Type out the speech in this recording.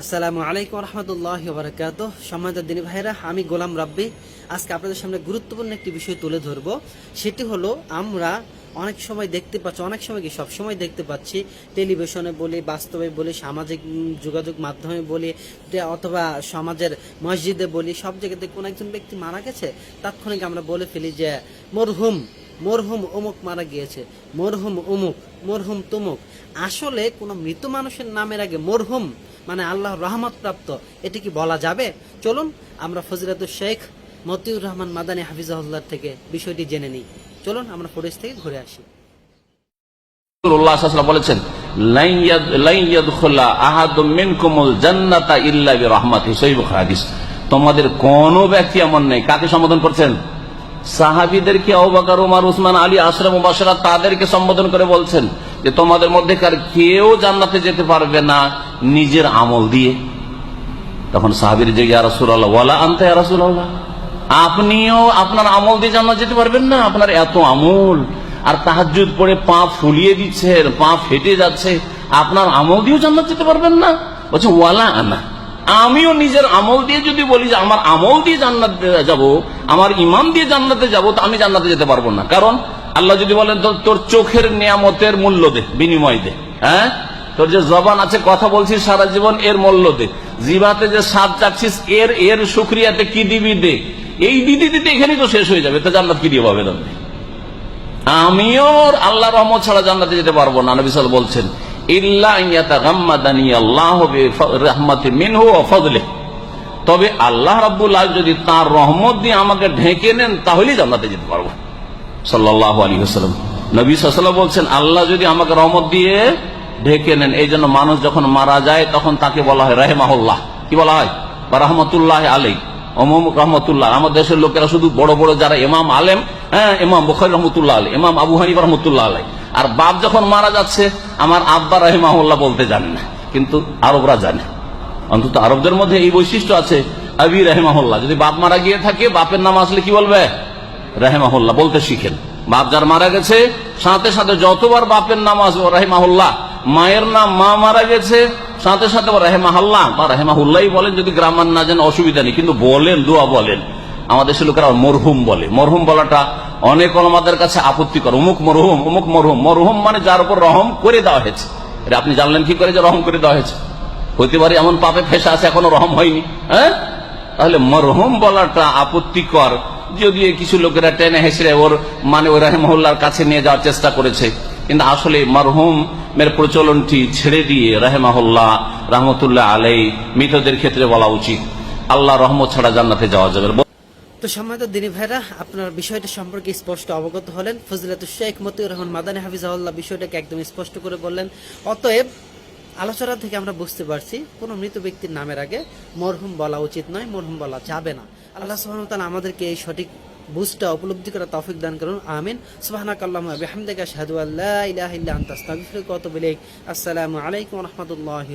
আসসালামু আলাইকুম রহমতুল্লাহ বারকাত সম্মানিত দিনী ভাইরা আমি গোলাম রাব্বি। আজকে আপনাদের সামনে গুরুত্বপূর্ণ একটি বিষয় তুলে ধরব। সেটি হলো, আমরা অনেক সময় দেখতে পাচ্ছি, অনেক সময় কি, সব সময় দেখতে পাচ্ছি, টেলিভিশনে বলি, বাস্তবে বলি, সামাজিক যোগাযোগ মাধ্যমে বলি অথবা সমাজের মসজিদে বলি, সব জায়গাতে কোনো একজন ব্যক্তি মারা গেছে, তাৎক্ষণিক আমরা বলে ফেলি যে, মরহুম মরহুম অমুক মারা গিয়েছে, মরহুম অমুক মরহুম তুমুক। আসলে কোনো মৃত মানুষের নামের আগে মরহুম মানে আল্লাহ রহমত প্রাপ্ত। এটি কি বলা যাবে? চলুন, আমরা ফজিলাতুল শেখ মতিউর রহমান মাদানী হাফিজাহুল্লাহ থেকে বিষয়টি জেনে নিই। চলুন, আমরা ফরিজ থেকে ঘুরে আসি। বলেছেন "লান ইয়াদ- লান ইয়াদখুলা আহাদুম মিনকুমুল জান্নাতা ইল্লা বিরাহমাতিহি। সহিহ বুখারী হাদিস। তোমাদের কোন ব্যক্তি এমন নেই। কাকে সম্বোধন করছেন? সাহাবীদেরকে আবু বকর ওমর উসমান, আলী মুবাশশারা, তাদেরকে সম্বোধন করে বলছেন যে, তোমাদের মধ্যে কার কেউ জান্নাতে যেতে পারবে না। নিজের আমল দিয়ে। তখন সাহাবির যে, ইয়া রাসূলুল্লাহ, ওয়ালা আনতা ইয়া রাসূলুল্লাহ? আপনিও আপনার আমল দিয়ে জান্নাত যেতে পারবেন না। আপনার এত আমল, আর তাহাজ্জুদ পড়ে পা ফুলিয়ে দিচ্ছেন পা ফেটে যাচ্ছে, আপনার আমল দিয়েও জান্নাত যেতে পারবেন না। বলছে, ওয়ালা আনা। আমিও নিজের আমল দিয়ে যদি বলি যে, আমার আমল দিয়ে জান্নাত যাব, আমার ইমান দিয়ে জান্নাতে যাব, তো আমি জান্নাতে যেতে পারব না। কারণ আল্লাহ যদি বলেন, তোর চোখের নিয়ামতের মূল্য দে, বিনিময় দে। হ্যাঁ? তোর যে জবান আছে, কথা বলছিস সারা জীবন, এর মূল্য দে। জিভাতে যে স্বাদ চাচ্ছিস, এর এর সুক্রিয়াতে কি দিবি দে। এই দিদি দিতে এখানেই তো শেষ হয়ে যাবে, তো জান্নাত কি দিয়ে পাবে আপনি আমিও আল্লাহ রহমত ছাড়া জান্নাতে যেতে পারব না, নবী সাল বলছেন তবে আল্লাহ আলামিন যদি তার রহমত দিয়ে আমাকে ঢেকে নেন, তাহলেই জান্নাতে যেতে পারব। সাল্লাহ আলী হাসালাম নবী সাল্লাম বলছেন, আল্লাহ যদি আমাকে রহমত দিয়ে ঢেকে নেন। এই জন্য মানুষ যখন মারা যায়, তখন তাকে বলা হয় রাহেমাহুল্লাহ। কি বলা হয়? বা রহমতুল্লাহ অমম রহমতুল্লাহ। আমার দেশের লোকেরা শুধু বড় বড় যারা ইমাম আলেম হ্যাঁ ইমাম বখারি রহমতুল্লাহ আলী ইমাম আবু হানিফ রহমতুল্লাহ আলাই আর বাপ যখন মারা যাচ্ছে, আমার আব্বা রাহেমাহুল্লাহ বলতে জানে না। কিন্তু আরবরা জানে। অন্তত আরবদের মধ্যে এই বৈশিষ্ট্য আছে, আবি রাহেমাহুল্লাহ। যদি বাপ মারা গিয়ে থাকে, বাপের নাম আসলে কি বলবে? রাহেমাহুল্লাহ বলতে শিখেন। বাপ যার মারা গেছে, সাথে সাথে যতবার বাপের নাম আসবে রাহেমাহুল্লাহ। মায়ের নাম মা মারা গেছে, সাথে সাথে রাহেমাহুল্লাহ বা রাহেমাহুল্লাহ বলেন, যদি গ্রামার না জানেন অসুবিধা নেই, কিন্তু বলেন, দোয়া বলেন। আমাদের দেশের লোকেরা মরহুম বলে। মরহুম বলাটা অনেক আমাদের কাছে আপত্তিকর। অমুক মরহুম অমুক মরহুম। মরহুম মানে যার উপর রহম করে দেওয়া হয়েছে। এটা আপনি জানলেন কি করে যে রহম করে দেওয়া হয়েছে? হইতে পারে এমন পাপে ফেসে আছে, এখনও রহম হয়নি। হ্যাঁ? তাহলে মরহুম বলাটা আপত্তিকর। যদিও কিছু লোকেরা টেনে হেসড়ে ওর মানে ওই রাহেমহল্লার কাছে নিয়ে যাওয়ার চেষ্টা করেছে। কিন্তু আসলে মরহুমের প্রচলনটি ছেড়ে দিয়ে রাহেমাহুল্লাহ রহমতুল্লাহ আলাই মৃতদের ক্ষেত্রে বলা উচিত। আল্লাহ রহমত ছাড়া জান্নাতে যাওয়া যাবে তো সম্মানিত দিনী ভাইরা, আপনার বিষয়টা সম্পর্কে স্পষ্ট অবগত হলেন। ফজিলাতুল শেখ মতিউর রহমান মাদানী হাফিজাহুল্লাহ বিষয়টাকে একদম স্পষ্ট করে বললেন। অতএব আলোচনা থেকে আমরা বুঝতে পারছি, কোনো মৃত ব্যক্তির নামের আগে মরহুম বলা উচিত নয়, মরহুম বলা যাবে না। আল্লাহ সুবহানাহু আমাদেরকে এই সঠিক বুঝটা উপলব্ধি করা তৌফিক দান করুন, আমিন। সুবহানাকাল্লাহুম্মা বিহামদিকা আশহাদু আল্লা ইলাহ ইল্লা আনতা, আস্তাগফিরুকা ওয়া আতুবু আসসালামু আলাইকুম ওয়া রাহমাতুল্লাহি